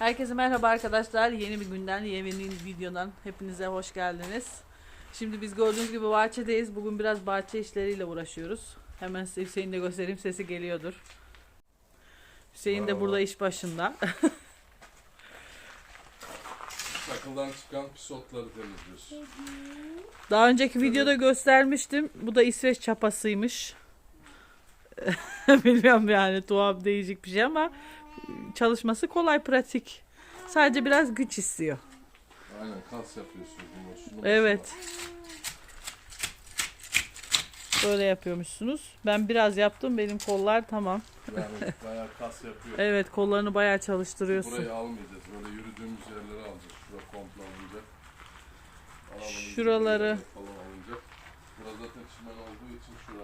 Herkese merhaba arkadaşlar. Yeni bir günden, yeni bir videodan hepinize hoş geldiniz. Şimdi biz gördüğünüz gibi bahçedeyiz. Bugün biraz bahçe işleriyle uğraşıyoruz. Hemen size Hüseyin'i de göstereyim. Sesi geliyordur. Hüseyin de burada iş başında. Çakıldan çıkan pis otları temizliyoruz. Daha önceki videoda göstermiştim. Bu da İsveç çapasıymış. Bilmiyorum yani tuhaf değişik bir şey ama çalışması kolay pratik. Sadece biraz güç istiyor. Aynen kas yapıyorsunuz bunu. Şunu Evet. Böyle yapıyormuşsunuz. Ben biraz yaptım. Benim kollar tamam. Yani bayağı kas yapıyor. Evet kollarını bayağı çalıştırıyorsun. Burayı almayacağız. Böyle yürüdüğümüz yerleri alacağız. Şura komple alınacak. Alanımız Şuraları. yerleri Falan alınacak. Burası zaten çimen olduğu için şura.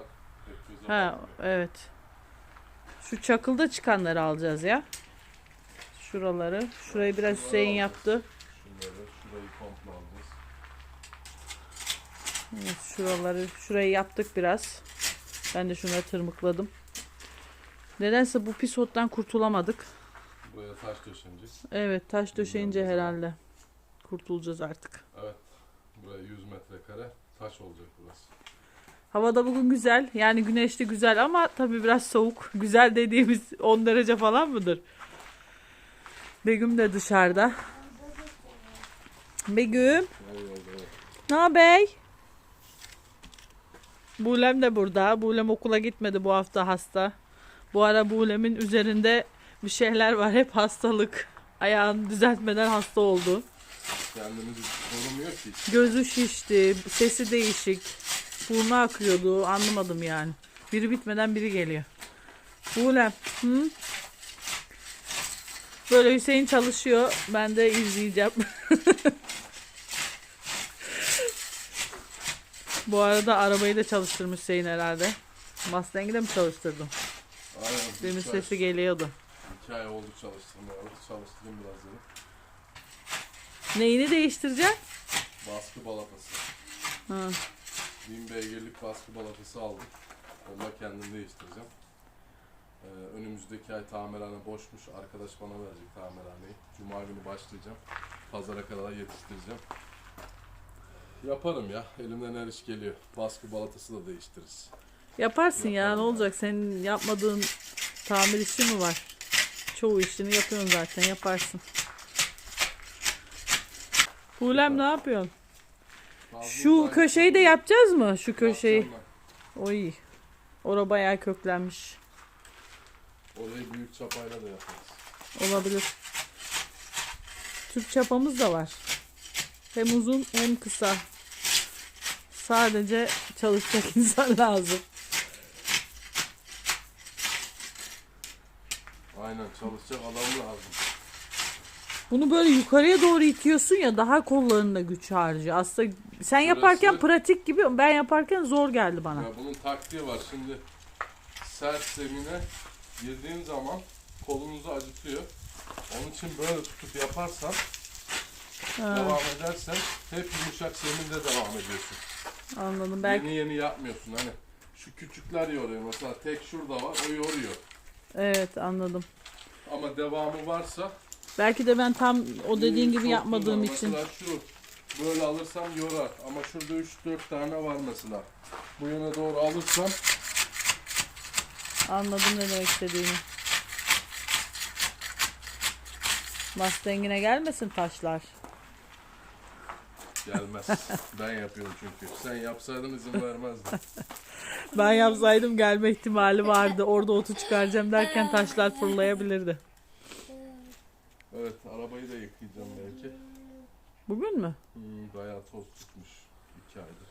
Göze Ha batmıyor. evet. Şu çakılda çıkanları alacağız ya. Şuraları. Şurayı biraz Şuraları Hüseyin yaptı. Şunları, şurayı komple alacağız. Evet, şuraları, şurayı yaptık biraz. Ben de şuna tırmıkladım. Nedense bu pis ottan kurtulamadık. Buraya taş döşenecek. Evet taş döşeyince herhalde kurtulacağız artık. Evet. Buraya 100 metrekare taş olacak burası. Havada bugün güzel. Yani güneşli güzel ama tabii biraz soğuk. Güzel dediğimiz 10 derece falan mıdır? Begüm de dışarıda. Begüm, ne haber? Bulem de burada. Bulem okula gitmedi bu hafta hasta. Bu ara Bulem'in üzerinde bir şeyler var. Hep hastalık. Ayağını düzeltmeden hasta oldu. Kendini korumuyor ki. Gözü şişti, sesi değişik. Burnu akıyordu. Anlamadım yani. Biri bitmeden biri geliyor. Bulem. Hı? Böyle Hüseyin çalışıyor. Ben de izleyeceğim. Bu arada arabayı da çalıştırmış Hüseyin herhalde. Mustang'i de mi çalıştırdın? Aynen. Demin sesi geliyordu. iki ay oldu çalıştırmayalı. Çalıştırayım biraz dedim. Neyini değiştireceksin? Baskı balatası. Ha. 1000 beygirlik baskı balatası aldım. Onu da kendim değiştireceğim. Ee, önümüzdeki ay tamirhane boşmuş. Arkadaş bana verecek tamirhaneyi. Cuma günü başlayacağım. Pazara kadar yetiştireceğim. Yaparım ya. Elimden her iş geliyor. Baskı balatası da değiştiririz. Yaparsın ya Yaparım ne ya. olacak senin yapmadığın tamir işi mi var? Çoğu işini yapıyorsun zaten yaparsın. Hulem ne yapıyorsun? Şu köşeyi de yapacağız mı? Şu köşeyi. Oy. Ora bayağı köklenmiş. Orayı büyük çapayla da yaparız. Olabilir. Türk çapamız da var. Hem uzun hem kısa. Sadece çalışacak insan lazım. Aynen çalışacak adam lazım. Bunu böyle yukarıya doğru itiyorsun ya daha kollarında güç harcıyor. Aslında sen yaparken Burası- pratik gibi ben yaparken zor geldi bana. Ya bunun taktiği var. Şimdi sert zemine girdiğin zaman kolunuzu acıtıyor. Onun için böyle tutup yaparsan, Ha, devam edersen hep yumuşak zeminde devam ediyorsun. anladım. Belki Yeni yeni yapmıyorsun. Hani şu küçükler yoruyor. Mesela tek şurada var, o yoruyor. evet anladım. Ama devamı varsa Belki de ben tam o dediğin gibi yapmadığım için. Mesela şu böyle alırsam yorar. Ama şurada 3-4 tane var mesela. Bu yöne doğru alırsam Anladım ne demek istediğini. Mustang'ine gelmesin taşlar. gelmez. ben yapıyorum çünkü. Sen yapsaydın izin vermezdin. Ben yapsaydım gelme ihtimali vardı. Orada otu çıkaracağım derken taşlar fırlayabilirdi. Evet, arabayı da yıkayacağım belki. Bugün mü? Hmm, bayağı toz tutmuş. iki aydır.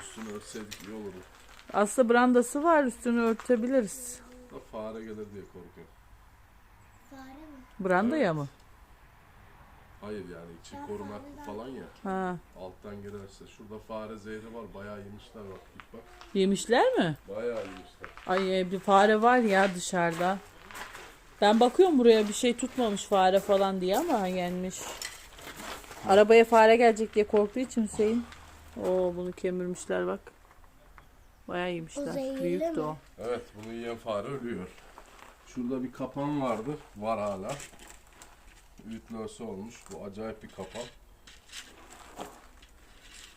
Üstünü örtseydik iyi olurdu. Aslında brandası var üstünü örtebiliriz. Da fare gelir diye korkuyorum. Fare mi? Brandaya mı? Hayır yani içi korunaklı falan ya. Ha. Alttan girerse. Şurada fare zehri var. Bayağı yemişler bak. Git bak. Yemişler mi? Bayağı yemişler. Ay e, bir fare var ya dışarıda. Ben bakıyorum buraya bir şey tutmamış fare falan diye ama yenmiş. Arabaya fare gelecek diye korktuğu için Hüseyin. Oo bunu kemirmişler bak. Bayağı yemişler. Büyüktü mi? o. Evet bunu yiyen fare ölüyor. Şurada bir kapan vardı. Var hala. Üitlörsü olmuş. Bu acayip bir kapan.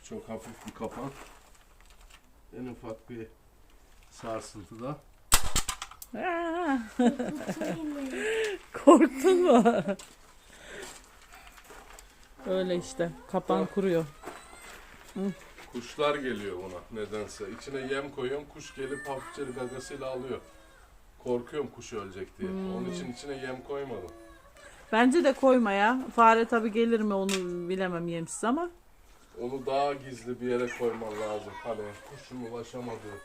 Çok hafif bir kapan. En ufak bir sarsıntıda Aa, korktun mu? Öyle işte. Kapan kuruyor. Kuşlar geliyor buna nedense. İçine yem koyuyorum, kuş gelip hafifçe gagasıyla alıyor. Korkuyorum kuş ölecek diye. Onun için içine yem koymadım. Bence de koyma ya. Fare tabi gelir mi onu bilemem yemsiz ama. Onu daha gizli bir yere koyman lazım. Hani kuşun ulaşamadığı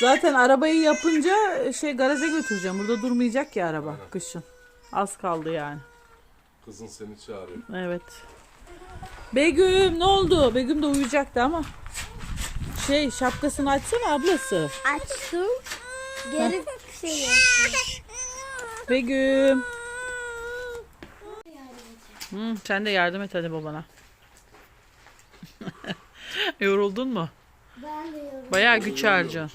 Zaten arabayı yapınca şey garaja götüreceğim. Burada durmayacak ya araba Aynen. kışın. Az kaldı yani. Kızın seni çağırıyor. Evet. Begüm ne oldu? Begüm de uyuyacaktı ama. Şey şapkasını açsana ablası. Açtım. Geri şey yaptım. Begüm. Hı, sen de yardım et hadi babana. Yoruldun mu? Ben de. Bayağı güç bu çapa.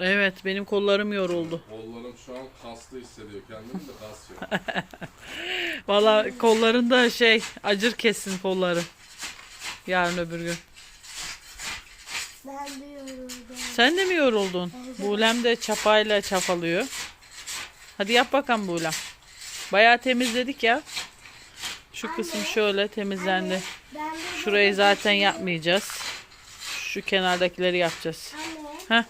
Evet benim kollarım yoruldu. Kollarım şu an kaslı hissediyor kendini de kas yok. Valla kollarında şey acır kesin kolları. Yarın öbür gün. Ben de yoruldum. Sen de mi yoruldun? Buğlem de çapayla çapalıyor. Hadi yap bakalım Buğlem. Bayağı temizledik ya. Şu kısım şöyle temizlendi. Ben de Şurayı zaten yapmayacağız. Şu kenardakileri yapacağız. Anne. Heh.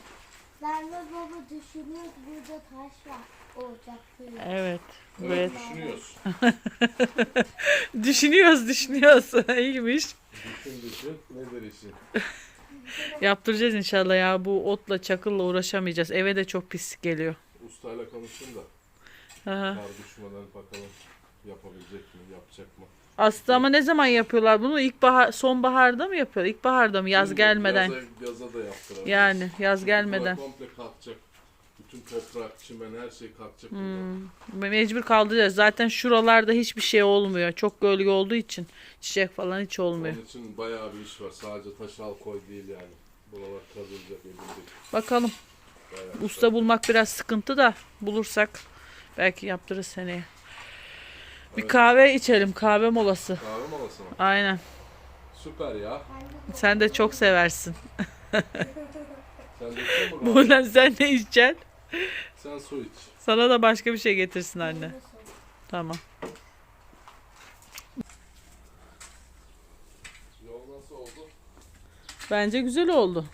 Ben ve baba düşünüyoruz burada taş var. Olacak böyle. Evet. Düşünüyoruz. düşünüyoruz, düşünüyoruz. İyiymiş. Düşün düşün nedir işin? Yaptıracağız inşallah ya. Bu otla çakılla uğraşamayacağız. Eve de çok pis geliyor. Ustayla konuşayım da Aha. kar düşmeden bakalım yapabilecek mi, yapacak mı? Aslında ama ne zaman yapıyorlar bunu? İlkbahar, sonbaharda mı yapıyor? İlkbaharda mı? Yaz gelmeden. Yaza, yaza da yaptırabilir. Yani yaz gelmeden. komple kalkacak. Bütün toprak, çimen her şey kalkacak Hmm. Mecbur kaldıracağız. Zaten şuralarda hiçbir şey olmuyor. Çok gölge olduğu için çiçek falan hiç olmuyor. Onun için bayağı bir iş var. Sadece taş al koy değil yani. Buralar kazılacak, edilecek. Bakalım. Bayağı Usta bulmak biraz sıkıntı da bulursak belki yaptırırız seneye. Bir kahve içelim. Kahve molası. Kahve molası mı? Aynen. Süper ya. Sen de çok seversin. Sen de mi kahve? Buğlem sen ne içeceksin? Sen su iç. Sana da başka bir şey getirsin anne. Tamam. Yol nasıl oldu? Bence güzel oldu.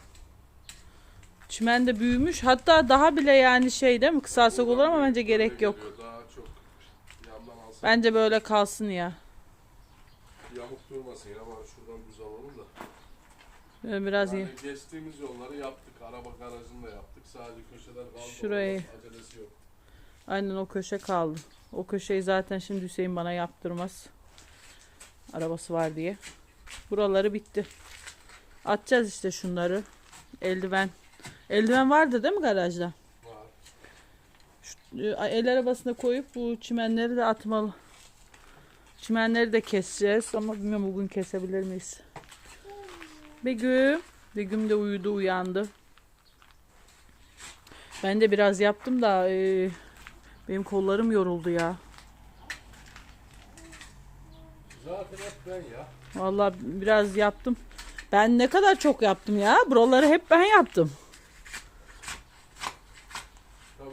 Çimen de büyümüş. Hatta daha bile yani şey değil mi? Kısalsak olur ama bence gerek yok. Bence böyle kalsın ya. yamuk durmasın ya. Bari şuradan düz alalım da. Böyle biraz iyi. Yani geçtiğimiz yolları yaptık. Araba garajını da yaptık. Sadece köşeler kaldı. Şurayı. Acelesi yok. Aynen o köşe kaldı. O köşeyi zaten şimdi Hüseyin bana yaptırmaz. Arabası var diye. Buraları bitti. Atacağız işte şunları. Eldiven. Eldiven vardı değil mi garajda? Ee, El arabasına koyup bu çimenleri de atmalı. Çimenleri de keseceğiz ama bilmiyorum bugün kesebilir miyiz? Begüm. Begüm de uyudu uyandı. Ben de biraz yaptım da e, benim kollarım yoruldu ya. Zaten hep ben ya. Vallahi biraz yaptım. Ben ne kadar çok yaptım ya. Buraları hep ben yaptım. Tabii.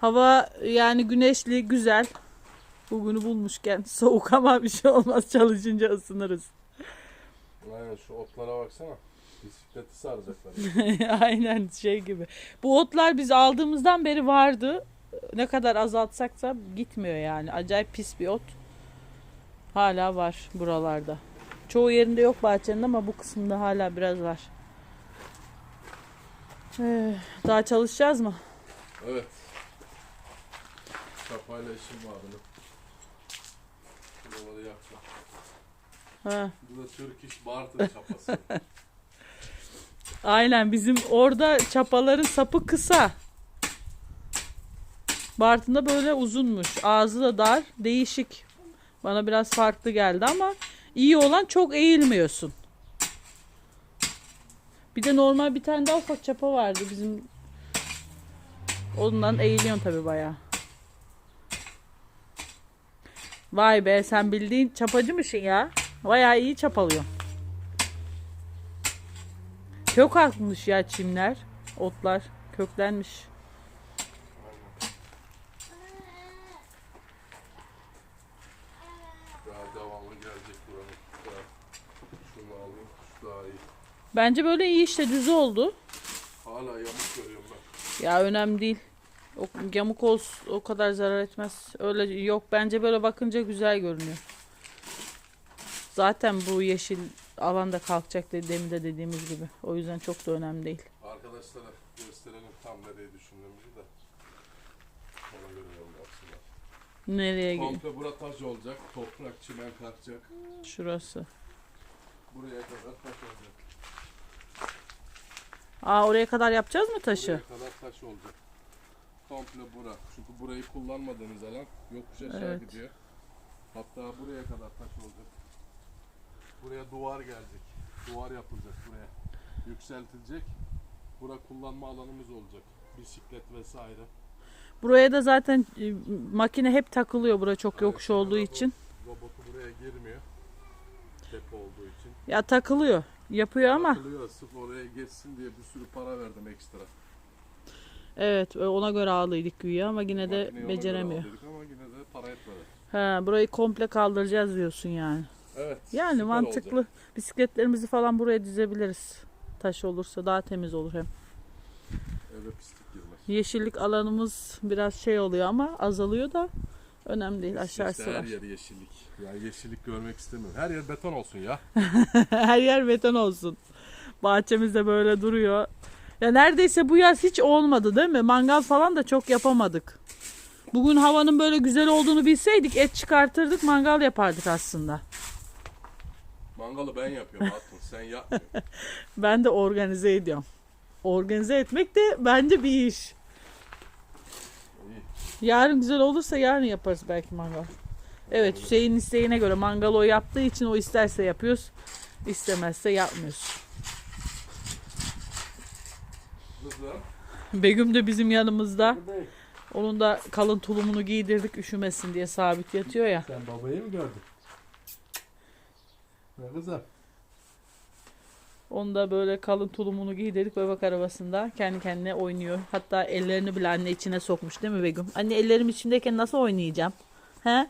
Hava yani güneşli, güzel. Bugünü bulmuşken soğuk ama bir şey olmaz. Çalışınca ısınırız. Aynen şu otlara baksana. Bisikleti saracaklar. Aynen şey gibi. Bu otlar biz aldığımızdan beri vardı. Ne kadar azaltsak da gitmiyor yani. Acayip pis bir ot. Hala var buralarda. Çoğu yerinde yok bahçenin ama bu kısımda hala biraz var. Ee, daha çalışacağız mı? evet. Çapayla işim var benim. Buraları yapacağım. Ha. Bu da Türk iş Bartın çapası. Aynen bizim orada çapaların sapı kısa. Bartın'da böyle uzunmuş. Ağzı da dar. Değişik. Bana biraz farklı geldi ama iyi olan çok eğilmiyorsun. Bir de normal bir tane daha ufak çapa vardı bizim Ondan eğiliyorsun tabii bayağı. Vay be sen bildiğin çapacımışsın ya. Bayağı iyi çapalıyorsun. Kök atmış ya çimler, otlar köklenmiş. Bence böyle iyi işte düz oldu. Hala yamuk görüyorum ben. Ya önemli değil. O yamuk olsun o kadar zarar etmez. Öyle yok bence böyle bakınca güzel görünüyor. Zaten bu yeşil alanda kalkacak de- demin de dediğimiz gibi. O yüzden çok da önemli değil. Arkadaşlara gösterelim tam nereye düşündüğümüzü de. Ona göre yol yapsınlar. Nereye gel? Komple bura taş olacak. Toprak, çimen kalkacak. Şurası. Buraya kadar taş olacak. Aa oraya kadar yapacağız mı taşı? Buraya kadar taş olacak. Komple bura. Çünkü burayı kullanmadığınız alan yokuş aşağı Evet. gidiyor. Hatta buraya kadar taş olacak. Buraya duvar gelecek. Duvar yapılacak buraya. Yükseltilecek. Bura kullanma alanımız olacak. Bisiklet vesaire. Buraya da zaten e, makine hep takılıyor bura çok yokuş olduğu robot- için. Robotu buraya girmiyor. Depo olduğu için. Ya takılıyor. Yapıyor ama Takılıyor sırf oraya geçsin diye bir sürü para verdim ekstra. Evet ona göre ağlıydık güya ama yine de Makineyi ona göre beceremiyor. Ama yine de para etmedi. Ha burayı komple kaldıracağız diyorsun yani. Evet. Yani süper mantıklı. olacak. Bisikletlerimizi falan buraya dizebiliriz. Taş olursa daha temiz olur hem. Eve pislik girmez. Yeşillik alanımız biraz şey oluyor ama azalıyor da önemli değil. İşte Aşağısı her var. yer yeşillik. Yani yeşillik görmek istemiyorum. Her yer beton olsun ya. Her yer beton olsun. Bahçemiz de böyle duruyor. Ya neredeyse bu yaz hiç olmadı değil mi? Mangal falan da çok yapamadık. Bugün havanın böyle güzel olduğunu bilseydik et çıkartırdık mangal yapardık aslında. Mangalı ben yapıyorum Hatun. Sen yapmıyorsun. Ben de organize ediyorum. Organize etmek de bence bir iş. Yarın güzel olursa yarın yaparız belki mangal. Evet Hüseyin'in isteğine göre mangal o yaptığı için o isterse yapıyoruz. İstemezse yapmıyoruz. Begüm de bizim yanımızda. Onun da kalın tulumunu giydirdik üşümesin diye sabit yatıyor ya. Sen babayı mı gördün? Ne kızım? Onu da böyle kalın tulumunu giydirdik bebek arabasında. Kendi kendine oynuyor. Hatta ellerini bile anne içine sokmuş değil mi Begüm? Anne ellerim içindeyken nasıl oynayacağım? He?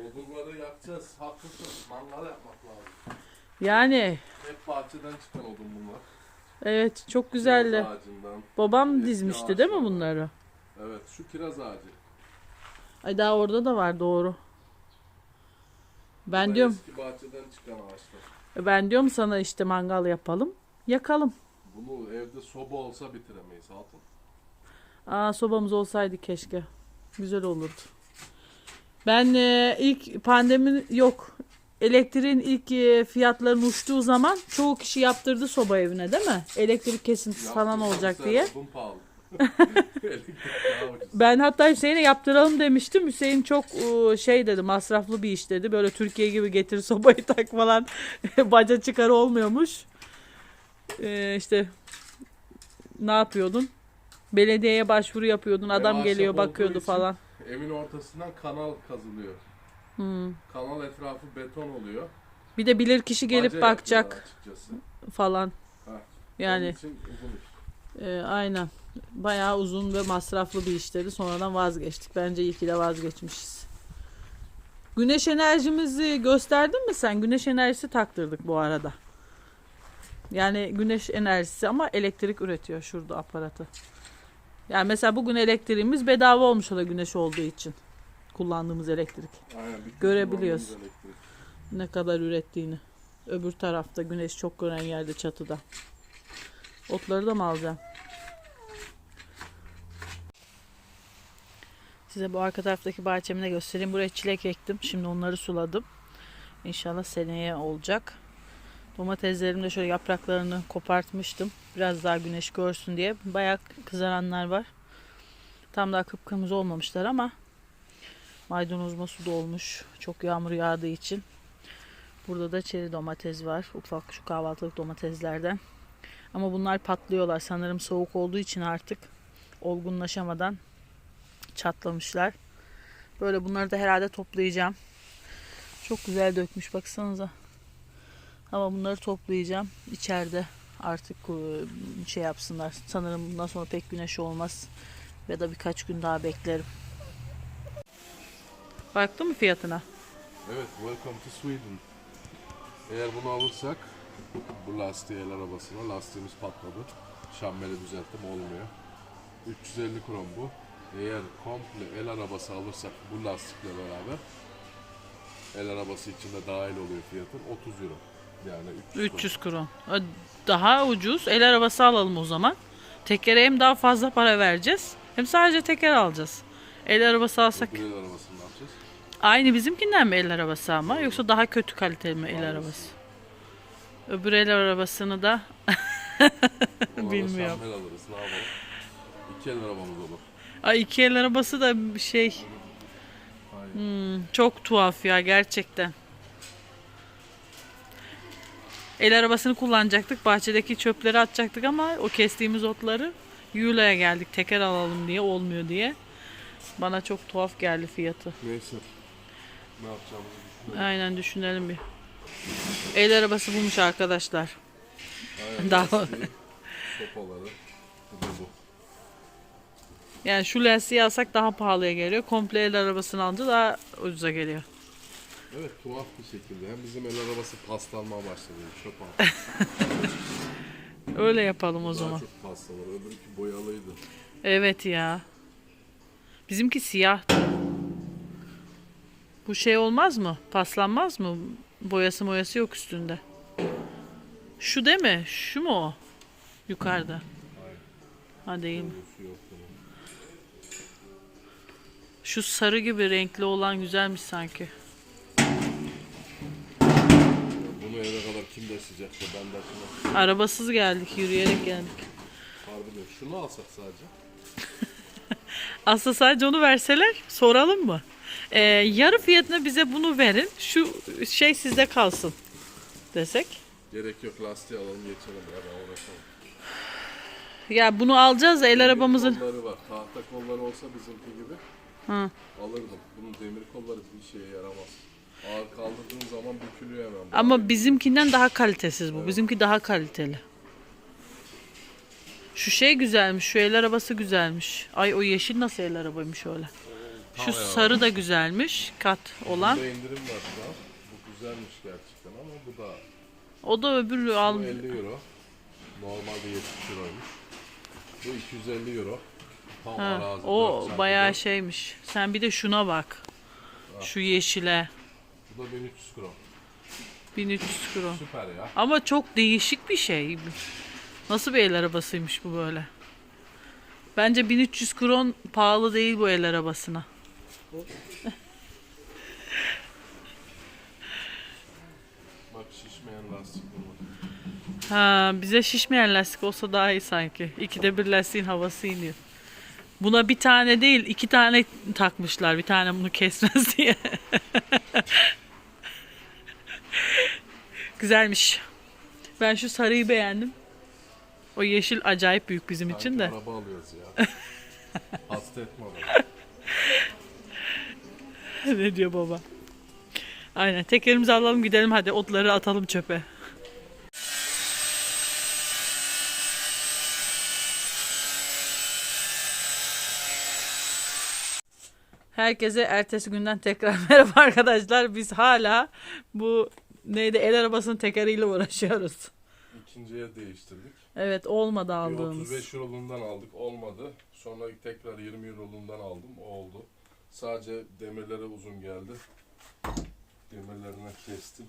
Odunları yakacağız. Haklısın. Mangal yapmak lazım. Yani Hep bahçeden çıkan odun bunlar. Evet çok güzeldi. Kiraz ağacından. Babam Eski dizmişti değil mi bunları? Evet şu kiraz ağacı. Ay daha orada da var doğru. Ben diyorum Eski bahçeden çıkan ağaçlar. ben diyorum sana işte mangal yapalım. Yakalım. Bunu evde soba olsa bitiremeyiz Hatun. Aa sobamız olsaydı keşke. Güzel olurdu. Ben e, ilk pandemi yok. Elektriğin ilk e, fiyatlarının uçtuğu zaman çoğu kişi yaptırdı soba evine değil mi? Elektrik kesintisi falan olacak diye. Odun pahalı. Elektrik daha ucuz. Ben hatta Hüseyin'e yaptıralım demiştim. Hüseyin çok e, şey dedi masraflı bir iş dedi. Böyle Türkiye gibi getir sobayı tak falan. Baca çıkarı olmuyormuş. E, işte ne yapıyordun? Belediyeye başvuru yapıyordun. Adam ahşap geliyor olduğu bakıyordu için- falan. Evin ortasından kanal kazılıyor. Hmm. Kanal etrafı beton oluyor. Bir de bilir kişi gelip Baca bakacak falan. Onun Yani e, aynen. Bayağı uzun ve masraflı bir iş dedi. Sonradan vazgeçtik. Bence iyi ki de vazgeçmişiz. Güneş enerjimizi gösterdin mi sen? Güneş enerjisi taktırdık bu arada. Yani güneş enerjisi ama elektrik üretiyor şurada aparatı. Yani mesela bugün elektriğimiz bedava olmuş o da güneş olduğu için. Kullandığımız elektrik. Aynen, Görebiliyoruz. elektrik. Ne kadar ürettiğini. Öbür tarafta güneş çok gören yerde çatıda. Otları da mı alacağım? Size bu arka taraftaki bahçemi de göstereyim. Buraya çilek ektim. Şimdi onları suladım. İnşallah seneye olacak. Domateslerim de şöyle yapraklarını kopartmıştım. Biraz daha güneş görsün diye. Bayağı kızaranlar var. Tam daha kıpkırmızı olmamışlar ama maydanozuma su dolmuş. Çok yağmur yağdığı için. Burada da çeri domates var. Ufak şu kahvaltılık domateslerden. Ama bunlar patlıyorlar. Sanırım soğuk olduğu için artık olgunlaşamadan çatlamışlar. Böyle bunları da herhalde toplayacağım. Çok güzel dökmüş baksanıza. Ama bunları toplayacağım. içeride artık e, şey yapsınlar. Sanırım bundan sonra pek güneş olmaz. Ya da birkaç gün daha beklerim. Baktın mı fiyatına? Evet, welcome to Sweden. Eğer bunu alırsak bu lastiği el arabasına lastiğimiz patladı. Şambeli düzelttim olmuyor. 350 kron bu. Eğer komple el arabası alırsak bu lastikle beraber el arabası içinde dahil oluyor fiyatın 30 euro. Yani 300, 300 kron. Daha ucuz. El arabası alalım o zaman. Tekere hem daha fazla para vereceğiz. Hem sadece teker alacağız. El arabası alsak el arabasını ne yapacağız? Aynı bizimkinden mi el arabası ama yoksa daha kötü kaliteli mi el arabası? Öbür el arabasını da Ona da Bilmiyorum. şambel alırız ne yapalım. İki el arabamız olur. Ay iki el arabası da bir şey Hayır. hmm, çok tuhaf ya gerçekten. El arabasını kullanacaktık. Bahçedeki çöpleri atacaktık ama o kestiğimiz otları Yula'ya geldik. Teker alalım diye olmuyor diye. Bana çok tuhaf geldi fiyatı. Neyse. Ne yapacağımızı düşünelim. Aynen düşünelim bir. El arabası bulmuş arkadaşlar. Aynen, Daha- lastiği, sopaları. Bu da bu. Yani şu lastiği alsak daha pahalıya geliyor. Komple el arabasını alınca daha ucuza geliyor. Evet tuhaf bir şekilde. Hem bizim el arabası paslanmaya başladı. Çöp. Öyle yapalım o Daha zaman. çok paslanır. Öbürkü boyalıydı. Evet ya. Bizimki siyah. Bu şey olmaz mı? Paslanmaz mı? Boyası moyası yok üstünde. Şu değil mi? Şu mu o? Yukarıda. Ha değil mi? Şu sarı gibi renkli olan güzelmiş sanki. Bunu eve kadar kim taşıyacaktı? Ben taşımam. Arabasız geldik, yürüyerek geldik. Harbiden. Şunu alsak sadece. Aslında sadece onu verseler soralım mı? Ee, yarı fiyatına bize bunu verin. Şu şey sizde kalsın desek. Gerek yok lastiği alalım geçelim ya ben uğraşamam. Ya bunu alacağız da el arabamızın. Kolları var. Tahta kolları olsa bizimki gibi Hı. alırdım. Bunun demir kolları bir şeye yaramaz. Ağır kaldırdığın zaman bükülüyor hemen. Ama bizimkinden daha kalitesiz bu. Bizimki daha kaliteli. Şu şey güzelmiş. Şu el arabası güzelmiş. Ay o yeşil nasıl el arabaymış öyle. Şu Tamam ya. sarı da güzelmiş. Kat olan. Bunda indirim var şu an. Bu güzelmiş gerçekten ama bu da O da öbürü al. bu 50 euro. Normalde 70 euroymuş. Bu 250 euro. Tam Ha, arazi. o 4 bayağı çarpı şeymiş. Sen bir de şuna bak. Şu yeşile. dört. Bu da 1300 kron. 1300 kron. Süper ya. Ama çok değişik bir şey. Nasıl bir el arabasıymış bu böyle? Bence 1300 kron pahalı değil bu el arabasına. Bak şişmeyen lastik bunlar. Ha, bize şişmeyen lastik olsa daha iyi sanki. İkide bir lastiğin havası iniyor. Buna bir tane değil iki tane takmışlar. Bir tane bunu kesmez diye. Güzelmiş. Ben şu sarıyı beğendim. O yeşil acayip büyük bizim için Sanki de. araba alıyoruz ya. Hasta etme adamı. ne diyor baba? Aynen. Tekerimizi alalım gidelim hadi otları atalım çöpe. Herkese ertesi günden tekrar merhaba arkadaşlar. Biz hala bu neydi el arabasının tekeriyle uğraşıyoruz. İkinciye değiştirdik. Evet olmadı Bir aldığımız. 35 eurolundan aldık olmadı. Sonra tekrar 20 eurolundan aldım o oldu. Sadece demirlere uzun geldi. Demirlerine kestim.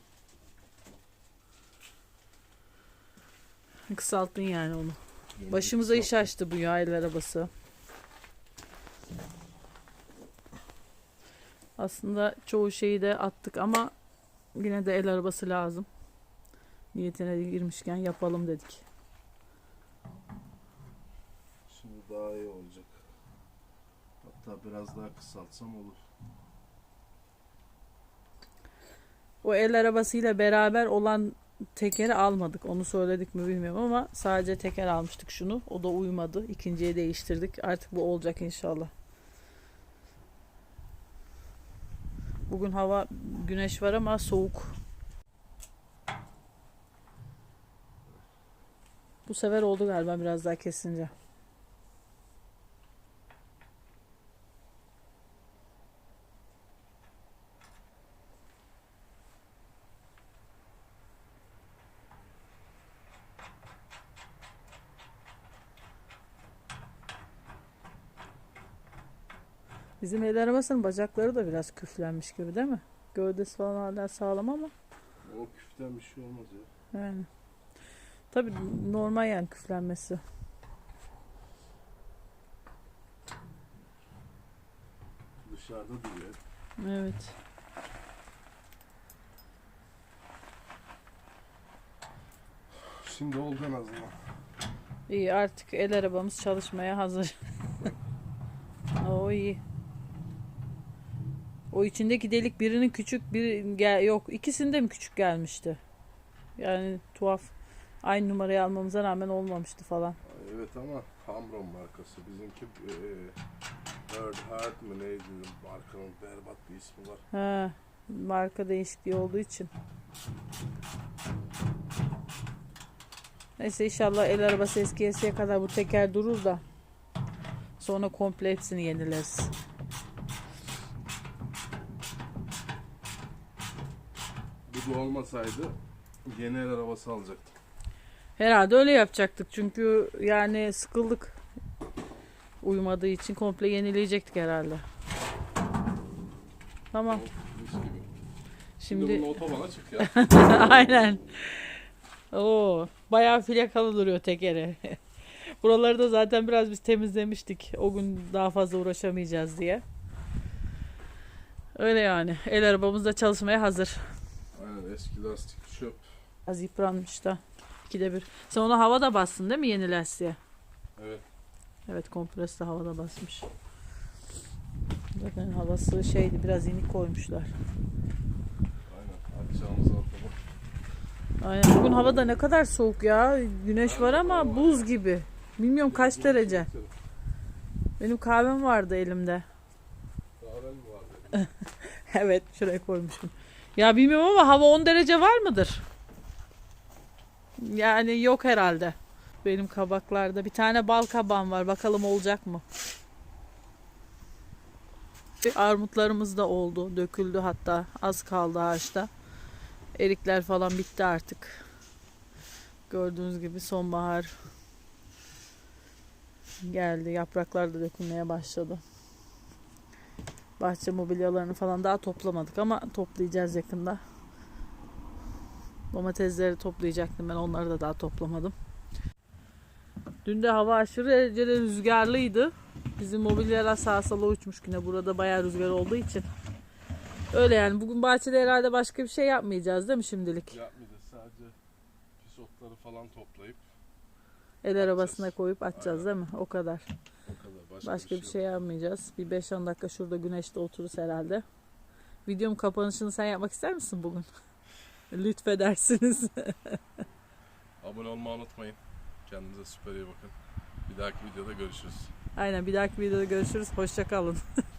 Kısalttın yani onu. Demirleri Başımıza iş kısalttım. açtı bu ya el arabası. Aslında çoğu şeyi de attık ama yine de el arabası lazım. Niyetine girmişken yapalım dedik. Şimdi daha iyi olacak. Hatta biraz daha kısaltsam olur. O el arabasıyla beraber olan tekeri almadık. Onu söyledik mi bilmiyorum ama sadece teker almıştık şunu. O da uymadı. İkinciye değiştirdik. Artık bu olacak inşallah. Bugün hava güneş var ama soğuk. Bu sefer oldu galiba biraz daha kesince. Bizim el arabasının bacakları da biraz küflenmiş gibi değil mi? Gövdesi falan hala sağlam ama O küften bir şey olmaz ya. yani. Tabii normal yani küflenmesi. Dışarıda duruyor. Evet. Şimdi oldu en azından. İyi artık el arabamız çalışmaya hazır. o iyi. O içindeki delik birinin küçük bir gel yok ikisinde mi küçük gelmişti? Yani tuhaf. Aynı numarayı almamıza rağmen olmamıştı falan. Evet ama Hamron markası. Bizimki e, Bird Heart mı neydi? Markanın berbat bir ismi var. Ha, marka değişikliği olduğu için. Neyse inşallah el arabası eskiyesiye kadar bu teker durur da sonra komple hepsini yenileriz. Bu olmasaydı yeni el arabası alacaktım. Herhalde öyle yapacaktık çünkü yani sıkıldık uyumadığı için komple yenileyecektik herhalde. Tamam. Şimdi, Şimdi otobana çık ya. aynen. Oo, bayağı filakalı duruyor tekeri. Buraları da zaten biraz biz temizlemiştik. O gün daha fazla uğraşamayacağız diye. Öyle yani. El arabamız da çalışmaya hazır. Eski lastik çöp. Az yıpranmış da. İkide bir. Sen ona hava da bassın değil mi yeni lastiğe? Evet. Evet kompresle havada basmış. Zaten havası şeydi biraz inik koymuşlar. Aynen. Açacağımızı atalım. Aynen bugün havada ne kadar soğuk ya. Güneş var ama buz gibi. Bilmiyorum kaç derece. Benim kahvem vardı elimde. Kahven mi vardı? Evet şuraya koymuşum. Ya bilmiyorum ama hava 10 derece var mıdır? Yani yok herhalde. Benim kabaklarda bir tane bal kabağım var. Bakalım olacak mı? Armutlarımız da oldu. Döküldü hatta. Az kaldı ağaçta. Erikler falan bitti artık. Gördüğünüz gibi sonbahar geldi. Yapraklar da dökülmeye başladı. Bahçe mobilyalarını falan daha toplamadık ama toplayacağız yakında. Domatesleri toplayacaktım ben onları da daha toplamadım. Dün de hava aşırı derecede rüzgarlıydı. Bizim mobilyalar sağa sola uçmuş yine burada bayağı rüzgar olduğu için. Öyle yani bugün bahçede herhalde başka bir şey yapmayacağız değil mi şimdilik? Yapmayacağız. Sadece pis otları falan toplayıp El arabasına koyup atacağız değil mi? O kadar. Başka, Başka bir şey yapmayacağız. Bir 5-10 dakika şurada güneşte otururuz herhalde. Videom kapanışını sen yapmak ister misin bugün? Lütfedersiniz. Abone olmayı unutmayın. Kendinize süper iyi bakın. Bir dahaki videoda görüşürüz. Aynen bir dahaki videoda görüşürüz. Hoşça kalın.